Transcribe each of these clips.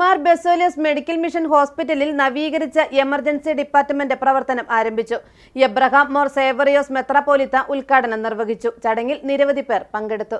Mar Baselios medical mission ഹോസ്പിറ്റലിൽ നവീകരിച്ച emergency department പ്രവർത്തനം ആരംഭിച്ചു. എബ്രഹാം മോർ സേവറിയോസ് മെത്രാപോലിത്ത ഉദ്ഘാടനം നിർവഹിച്ചു. ചടങ്ങിൽ നിരവധി പേർ പങ്കെടുത്തു.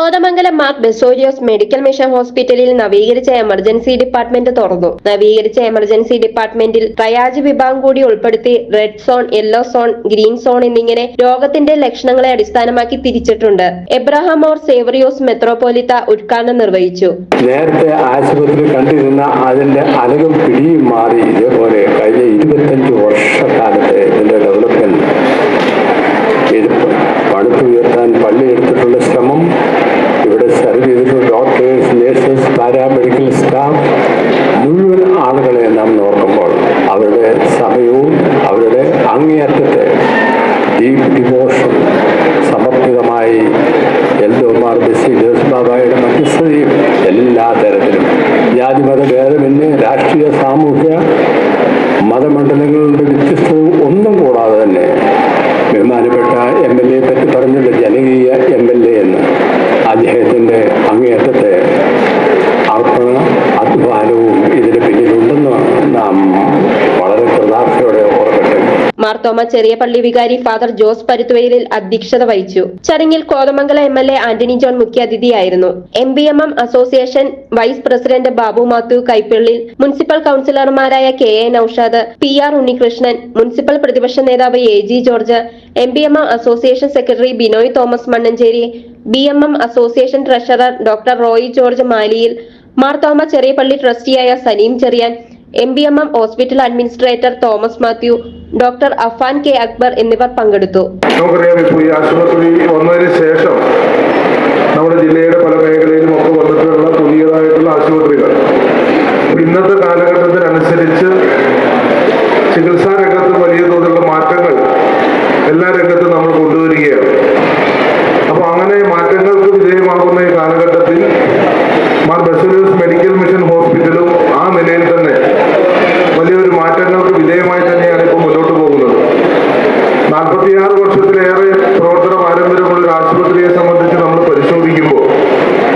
കോതമംഗലം മാർ ബെസോരിയോസ് മെഡിക്കൽ മിഷൻ ഹോസ്പിറ്റലിൽ നവീകരിച്ച എമർജൻസി ഡിപ്പാർട്ട്മെന്റ് തുറന്നു. നവീകരിച്ച എമർജൻസി ഡിപ്പാർട്ട്മെന്റിൽ ട്രയാജ് വിഭാഗം കൂടി ഉൾപ്പെടുത്തി red zone yellow zone green zone എന്നിങ്ങനെ രോഗത്തിന്റെ ലക്ഷണങ്ങളെ അടിസ്ഥാനമാക്കി തിരിച്ചിട്ടുണ്ട്. എബ്രഹാം ഓർ സേവറിയോസ് മെത്രോപോലിത്ത ഉദ്ഘാടനം നിർവഹിച്ചു. നേരത്തെ ആശുപത്രി കണ്ടിരുന്ന അതിന്റെ അലകും പിടിയും മാറി ഇതേപോലെ കഴിഞ്ഞ ഇരുപത്തഞ്ച് വർഷക്കാലത്തെ ഇതിന്റെ ഡെവലപ്മെന്റ് പടുത്തുയർത്താൻ പള്ളി സ്റ്റാഫ് മുഴുവൻ ആളുകളെ നാം നോക്കുമ്പോൾ അവരുടെ സമയവും അവരുടെ അങ്ങേയറ്റത്തെ ഡീപ് ഡിവോഷൻ മാർത്തോമ ചെറിയ പള്ളി വികാരി ഫാദർ ജോസ് പരുത്തുവയിലിൽ അധ്യക്ഷത വഹിച്ചു. ചടങ്ങിൽ Kothamangalam M L A Antony John മുഖ്യാതിഥിയായിരുന്നു M B M M association vice president Babu Mathew Kaippillil municipal കൌൺസിലർമാരായ K A Noushad P R Unnikrishnan municipal പ്രതിപക്ഷ നേതാവ് A G George M B M M association secretary Binoy Thomas Mannancherry B M M association treasurer doctor Roy George Maliyil Marthoma ചെറിയ പള്ളി ട്രസ്റ്റിയായ Salim Cherian M B M M hospital administrator Thomas Mathew doctor Afan K Akbar എന്നിവർ പങ്കെടുത്തു. നമുക്കറിയാം ഇപ്പോൾ ഈ ആശുപത്രി ശേഷം നമ്മുടെ ജില്ലയുടെ പല മേഖലയിലും ഒക്കെ വന്നിട്ടുള്ള പുതിയതായിട്ടുള്ള ആശുപത്രികൾ. ഇന്നത്തെ കാലഘട്ടത്തിനനുസരിച്ച് ചികിത്സാ രംഗത്ത് വലിയ തോതിലുള്ള മാറ്റങ്ങൾ എല്ലാ രംഗത്തും നമ്മൾ കൊണ്ടുവരികയാണ്. അപ്പോൾ അങ്ങനെ മാറ്റങ്ങൾക്ക് വിധേയമാകുന്ന ഈ കാലഘട്ടത്തിൽ നാൽപ്പത്തിയാറ് വർഷത്തിലേറെ പ്രവർത്തന പാരമ്പര്യമുള്ള ഒരു ആശുപത്രിയെ സംബന്ധിച്ച് നമ്മൾ പരിശോധിക്കുമ്പോൾ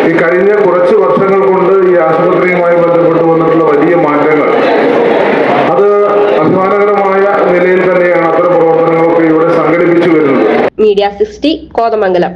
ഈ കഴിഞ്ഞ കുറച്ച് വർഷങ്ങൾ കൊണ്ട് ഈ ആശുപത്രിയുമായി ബന്ധപ്പെട്ട് വന്നിട്ടുള്ള വലിയ മാറ്റങ്ങൾ അത് അഭിമാനകരമായ നിലയിൽ തന്നെയാണ് അത്തരം പ്രവർത്തനങ്ങളൊക്കെ ഇവിടെ സംഘടിപ്പിച്ചു വരുന്നത്. Media sixty Kothamangalam.